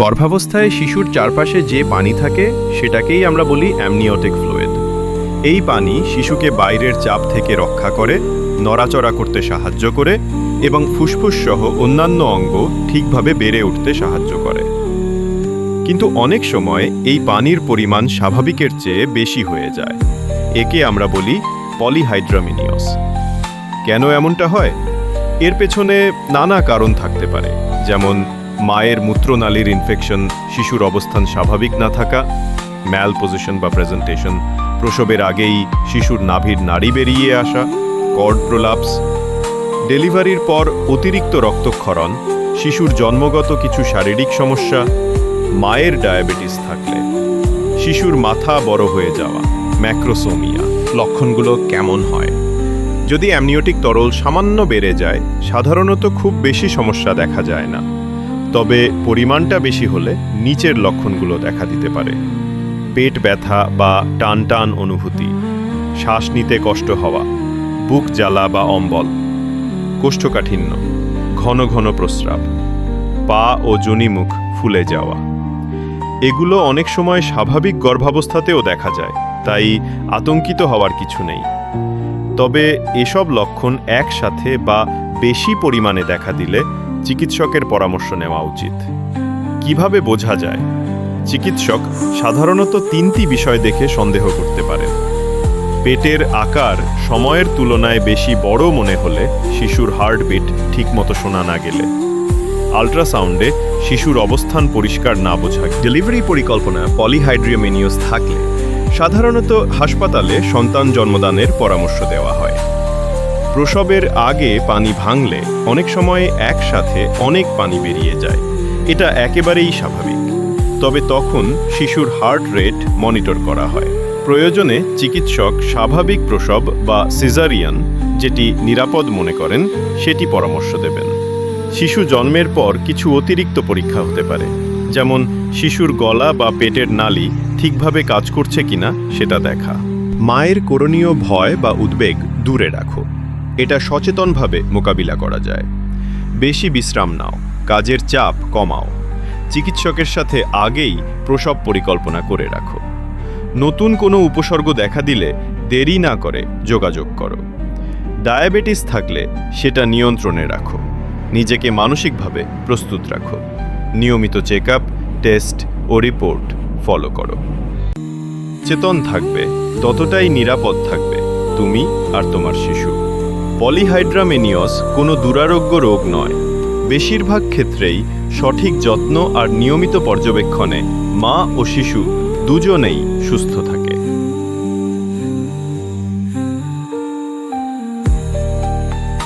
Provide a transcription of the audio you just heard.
গর্ভাবস্থায় শিশুর চারপাশে যে পানি থাকে, সেটাকেই আমরা বলি অ্যামনিওটিক ফ্লুইড। এই পানি শিশুকে বাইরের চাপ থেকে রক্ষা করে, নড়াচড়া করতে সাহায্য করে এবং ফুসফুস সহ অন্যান্য অঙ্গ ঠিকভাবে বেড়ে উঠতে সাহায্য করে। কিন্তু অনেক সময় এই পানির পরিমাণ স্বাভাবিকের চেয়ে বেশি হয়ে যায়। একে আমরা বলি পলিহাইড্রামিনিয়স কেন এমনটা হয়? এর পেছনে নানা কারণ থাকতে পারে, যেমন মায়ের মূত্রনালীর ইনফেকশন শিশুর অবস্থান স্বাভাবিক না থাকা ম্যাল পজিশন বা প্রেজেন্টেশন প্রসবের আগেই শিশুর নাভির নাড়ি বেরিয়ে আসা কর্ড প্রোলাপস ডেলিভারির পর অতিরিক্ত রক্তক্ষরণ, শিশুর জন্মগত কিছু শারীরিক সমস্যা, মায়ের ডায়াবেটিস থাকলে, শিশুর মাথা বড় হয়ে যাওয়া ম্যাক্রোসোমিয়া লক্ষণগুলো কেমন হয়? যদি অ্যামনিওটিক তরল সামান্য বেড়ে যায়, সাধারণত খুব বেশি সমস্যা দেখা যায় না। তবে পরিমাণটা বেশি হলে নিচের লক্ষণগুলো দেখা দিতে পারে। পেট ব্যথা বা টান টান অনুভূতি, শ্বাস নিতে কষ্ট হওয়া, বুক জ্বালা বা অম্বল, কোষ্ঠকাঠিন্য, ঘন ঘন প্রস্রাব, পা ও যোনিমুখ ফুলে যাওয়া। এগুলো অনেক সময় স্বাভাবিক গর্ভাবস্থাতেও দেখা যায়, তাই আতঙ্কিত হওয়ার কিছু নেই। তবে এসব লক্ষণ একসাথে বা বেশি পরিমাণে দেখা দিলে চিকিৎসকের পরামর্শ নেওয়া উচিত। কীভাবে বোঝা যায়? চিকিৎসক সাধারণত তিনটি বিষয় দেখে সন্দেহ করতে পারেন। পেটের আকার সময়ের তুলনায় বেশি বড় মনে হলে শিশুর হার্টবিট ঠিকমতো শোনা না গেলে। আল্ট্রাসাউন্ডে শিশুর অবস্থান পরিষ্কার না বোঝা ডেলিভারি পরিকল্পনা পলিহাইড্রিওমেনিয়াস থাকলে সাধারণত হাসপাতালে সন্তান জন্মদানের পরামর্শ দেওয়া হয়। প্রসবের আগে পানি ভাঙলে অনেক সময় একসাথে অনেক পানি বেরিয়ে যায়। এটা একেবারেই স্বাভাবিক। তবে তখন শিশুর হার্ট রেট মনিটর করা হয়। প্রয়োজনে চিকিৎসক স্বাভাবিক প্রসব বা সিজারিয়ান, যেটি নিরাপদ মনে করেন, সেটি পরামর্শ দেবেন। শিশু জন্মের পর কিছু অতিরিক্ত পরীক্ষা হতে পারে। যেমন, শিশুর গলা বা পেটের নালি ঠিকভাবে কাজ করছে কিনা সেটা দেখা। মায়ের করণীয় ভয় বা উদ্বেগ দূরে রাখো। এটা সচেতনভাবে মোকাবিলা করা যায়। বেশি বিশ্রাম নাও, কাজের চাপ কমাও। চিকিৎসকের সাথে আগেই প্রসব পরিকল্পনা করে রাখো। নতুন কোনো উপসর্গ দেখা দিলে দেরি না করে যোগাযোগ করো। ডায়াবেটিস থাকলে সেটা নিয়ন্ত্রণে রাখো। নিজেকে মানসিকভাবে প্রস্তুত রাখো। নিয়মিত চেক টেস্ট ও রিপোর্ট ফলো করো। চেতন থাকবে, ততটাই নিরাপদ থাকবে, তুমি আর তোমার শিশু। পলিহাইড্রামেনিয়স কোনো দুরারোগ্য রোগ নয়। বেশিরভাগ ক্ষেত্রেই সঠিক যত্ন আর নিয়মিত পর্যবেক্ষণে মা ও শিশু দুজনেই সুস্থ থাকে।